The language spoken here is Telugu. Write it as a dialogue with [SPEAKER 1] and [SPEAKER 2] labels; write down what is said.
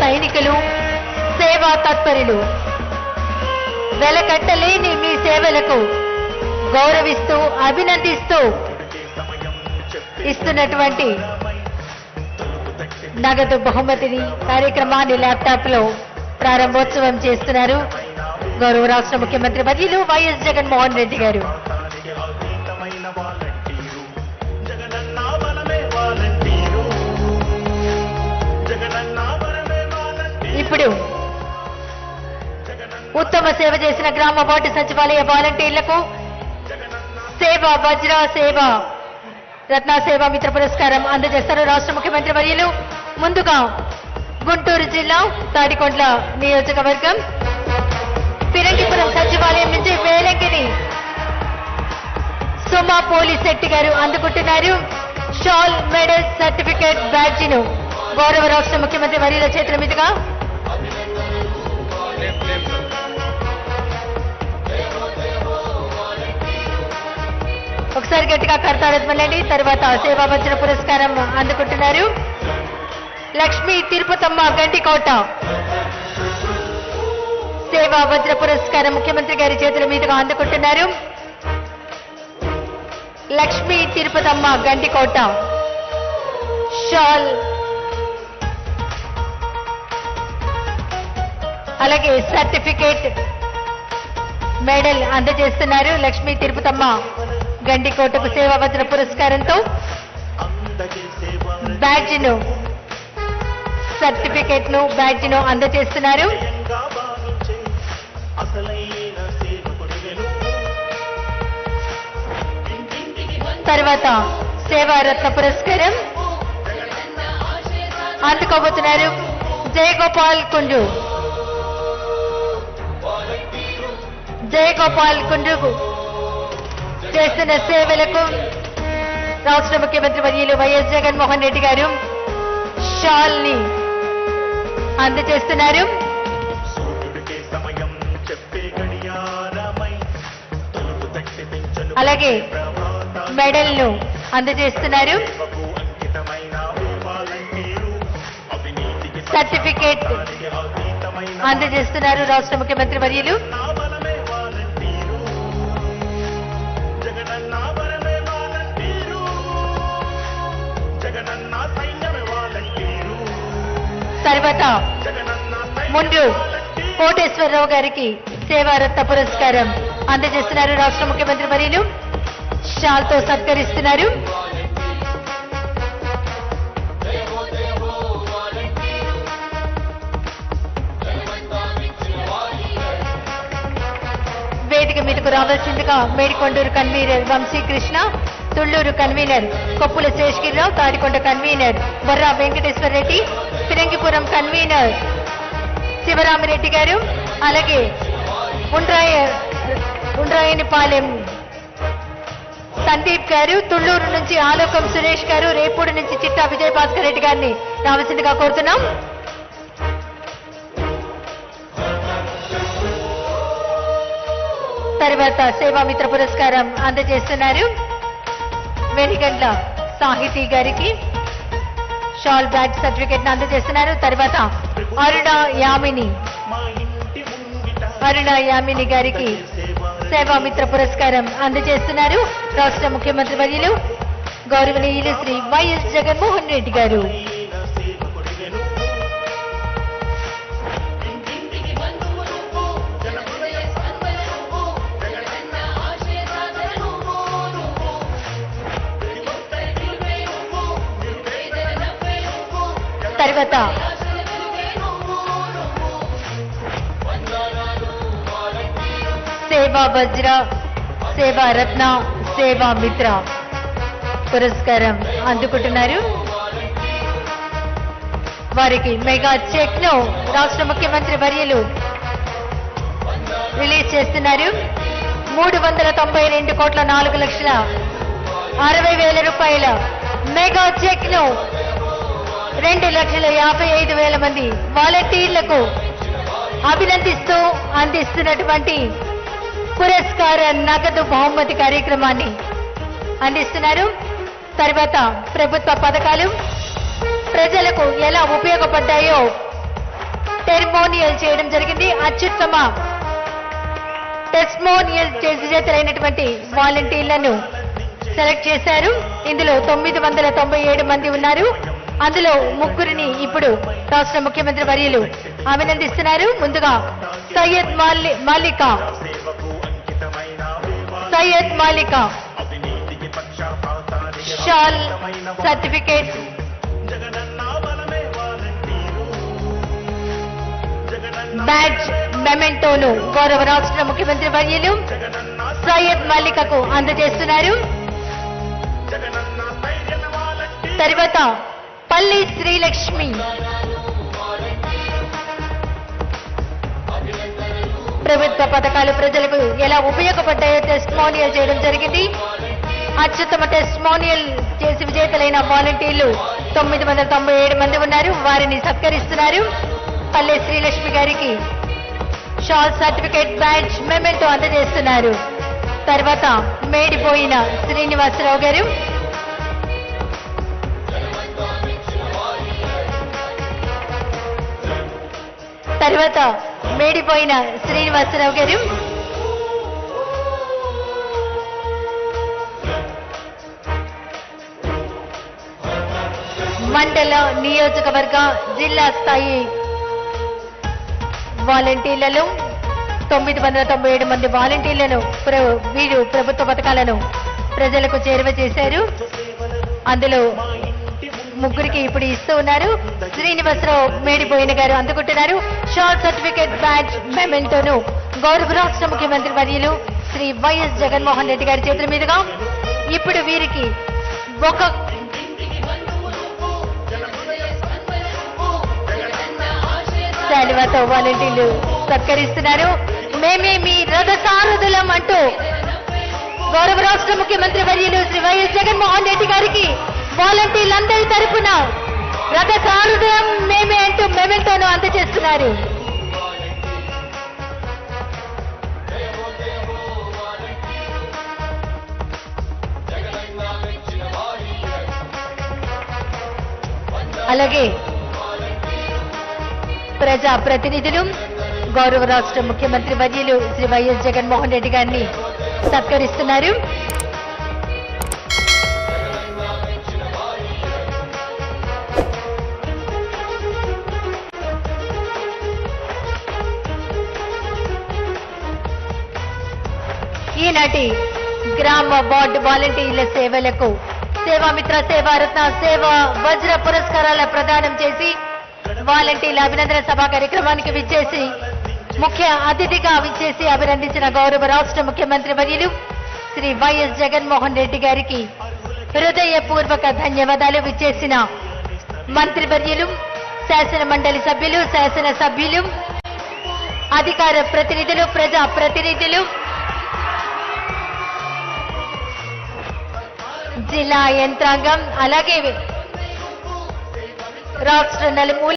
[SPEAKER 1] సైనికులు సేవా తత్పరులు వెలకట్టలేని మీ సేవలకు గౌరవిస్తూ అభినందిస్తూ ఇస్తున్నటువంటి నగదు బహుమతిని కార్యక్రమాన్ని ల్యాప్టాప్లో ప్రారంభోత్సవం చేస్తున్నారు గౌరవ రాష్ట్ర ముఖ్యమంత్రి బదిలీలు వైఎస్ జగన్మోహన్ రెడ్డి గారు. ఇప్పుడు ఉత్తమ సేవ చేసిన గ్రామ వార్డు సచివాలయ వాలంటీర్లకు సేవ వజ్ర సేవ రత్న సేవ మిత్ర పురస్కారం అందజేస్తారు రాష్ట్ర ముఖ్యమంత్రి వర్యులు. ముందుగా గుంటూరు జిల్లా తాడికొండ్ల నియోజకవర్గం. ఫిరంగిపురం సచివాలయం నుంచి వేలంగిని సుమా పోలీస్ శెట్టి గారు అందుకుంటున్నారు. షాల్ మెడల్ సర్టిఫికేట్ బ్యాడ్జిను గౌరవ రాష్ట్ర ముఖ్యమంత్రి వర్యుల చేతుల మీదుగా ఒకసారి గట్టిగా కర్తాడమల్లండి తర్వాత సేవా పురస్కారం అందుకుంటున్నారు. లక్ష్మి తిరుపతమ్మ గంటికోట సేవా వజ్ర పురస్కారం ముఖ్యమంత్రి గారి చేతుల మీదుగా అందుకుంటున్నారు. లక్ష్మి తిరుపతమ్మ గంటికోట షాల్ అలాగే సర్టిఫికేట్ మెడల్ అందజేస్తున్నారు లక్ష్మీ తిరుపతమ్మ గండికోటకు సేవా పురస్కారంతో బ్యాడ్జ్ను సర్టిఫికేట్ను బ్యాడ్జ్ను అందజేస్తున్నారు. తర్వాత సేవారత్న పురస్కారం అందుకోబోతున్నారు జయగోపాల్ కుంజు. జయగోపాల్ కుండుకు చేస్తున్న సేవలకు రాష్ట్ర ముఖ్యమంత్రి వర్యులు వైఎస్ జగన్మోహన్ రెడ్డి గారు షాల్ని అందజేస్తున్నారు. అలాగే మెడల్ను అందజేస్తున్నారు. సర్టిఫికేట్ అందజేస్తున్నారు రాష్ట్ర ముఖ్యమంత్రి వర్యులు. తర్వాత ముందు కోటేశ్వరరావు గారికి సేవారత్న పురస్కారం అందజేస్తున్నారు రాష్ట్ర ముఖ్యమంత్రి మరియు షాల్తో సత్కరిస్తున్నారు. వేదిక మీదకు రావాల్సిందిగా Medikonduru convener Vamsikrishna Tulluru convener. Koppula Seshagirirao Tadikonda convener. Borra Venkateswara Reddy Phirangipuram convener. Sivaramireddy గారు అలాగే ఉండ్రాయ ఉండ్రాయనిపాలెం సందీప్ గారు తుళ్ళూరు నుంచి ఆలోకం సురేష్ గారు రేపూడి నుంచి చిట్టా విజయ్ భాస్కర్ రెడ్డి గారిని రావాల్సిందిగా కోరుతున్నాం. తర్వాత సేవామిత్ర పురస్కారం అందజేస్తున్నారు. వెలిగండ్ల సాహితీ గారికి షాల్ బ్యాగ్ సర్టిఫికేట్ అందజేస్తున్నారు. తర్వాత అరుణ యామిని అరుణ యామిని గారికి సేవామిత్ర పురస్కారం అందజేస్తున్నారు. రాష్ట్ర ముఖ్యమంత్రి వర్యులు గౌరవనీయులు శ్రీ వైఎస్ జగన్మోహన్ రెడ్డి గారు. చేత. సేవా వజ్ర సేవా రత్న సేవా మిత్ర పురస్కారం అందుకుంటున్నారు. వారికి మెగా చెక్ను రాష్ట్ర ముఖ్యమంత్రి వర్యులు రిలీజ్ చేస్తున్నారు. మూడు వందల తొంభై రెండు కోట్ల నాలుగు లక్షల అరవై వేల రూపాయల మెగా చెక్ను రెండు లక్షల యాభై ఐదు వేల మంది వాలంటీర్లకు అభినందిస్తూ అందిస్తున్నటువంటి పురస్కార నగదు బహుమతి కార్యక్రమాన్ని అందిస్తున్నారు. తర్వాత ప్రభుత్వ పథకాలు ప్రజలకు ఎలా ఉపయోగపడ్డాయో టెర్మోనియల్ చేయడం జరిగింది. అత్యుత్తమ టెస్మోనియల్ విజేతలైనటువంటి వాలంటీర్లను సెలెక్ట్ చేశారు. ఇందులో తొమ్మిది వందల తొంభై ఏడు మంది ఉన్నారు. అందులో ముగ్గురిని ఇప్పుడు రాష్ట్ర ముఖ్యమంత్రి వర్యులు అభినందిస్తున్నారు. ముందుగా సయ్యద్ మాలి Malika. Syed Malika. Shawl certificate. Badge మెమెంటోను గౌరవ రాష్ట్ర ముఖ్యమంత్రి వర్యులు సయ్యద్ మల్లికకు అందజేస్తున్నారు. తర్వాత తల్లి శ్రీలక్ష్మి. ప్రభుత్వ పథకాలు ప్రజలకు ఎలా ఉపయోగపడ్డాయో టెస్టిమోనియల్ చేయడం జరిగింది. అత్యుత్తమ టెస్టిమోనియల్ చేసి విజేతలైన వాలంటీర్లు తొమ్మిది వందల తొంభై ఏడు మంది ఉన్నారు. వారిని సత్కరిస్తున్నారు. పల్లె శ్రీలక్ష్మి గారికి షాల్ సర్టిఫికేట్ బ్యాచ్ మెమెంటో అందజేస్తున్నారు. తర్వాత మేడిపోయిన శ్రీనివాసరావు గారు తర్వాత మేడిపోయిన శ్రీనివాసరావు గారు. మండల నియోజకవర్గ జిల్లా స్థాయి వాలంటీర్లలో తొమ్మిది వందల తొంభై ఏడు మంది వాలంటీర్లను వీరు ప్రభుత్వ పథకాలను ప్రజలకు చేరువ చేశారు. అందులో ముగ్గురికి ఇప్పుడు ఇస్తూ ఉన్నారు. శ్రీనివాసరావు మేడిపోయిన గారు అందుకుంటున్నారు. షార్ట్ సర్టిఫికేట్ బ్యాడ్జ్ మెమెంటోను గౌరవ రాష్ట్ర ముఖ్యమంత్రి వర్యులు శ్రీ వైఎస్ జగన్మోహన్ రెడ్డి గారి చేతుల మీదుగా ఇప్పుడు వీరికి ఒక శాలువాతో వాలంటీర్లు సత్కరిస్తున్నారు. మేమే మీ రథ సారథులం అంటూ గౌరవ రాష్ట్ర ముఖ్యమంత్రి వర్యులు శ్రీ వైఎస్ జగన్మోహన్ రెడ్డి గారికి వాలంటీర్లందరి తరపున రథ సారథులం మేమే అంటూ మెమెంటోను అందజేస్తున్నారు. అలాగే ప్రజా ప్రతినిధులు గౌరవ రాష్ట్ర ముఖ్యమంత్రి వర్యులు శ్రీ వైఎస్ జగన్మోహన్ రెడ్డి గారిని సత్కరిస్తున్నారు. ఈనాటి గ్రామ వార్డు వాలంటీర్ల సేవలకు సేవామిత్ర సేవారత్న సేవ వజ్ర పురస్కారాల ప్రదానం చేసి వాలంటీర్ల అభినందన సభ కార్యక్రమానికి విచ్చేసి ముఖ్య అతిథిగా విచ్చేసి అభినందించిన గౌరవ రాష్ట్ర ముఖ్యమంత్రి వర్యులు శ్రీ వైఎస్ జగన్మోహన్ రెడ్డి గారికి హృదయపూర్వక ధన్యవాదాలు విచ్చేసిన మంత్రివర్యులు శాసన మండలి సభ్యులు శాసన సభ్యులు అధికార ప్రతినిధులు ప్రజా ప్రతినిధులు జిల్లా యంత్రాంగం అలాగే రాష్ట్ర నలుమూల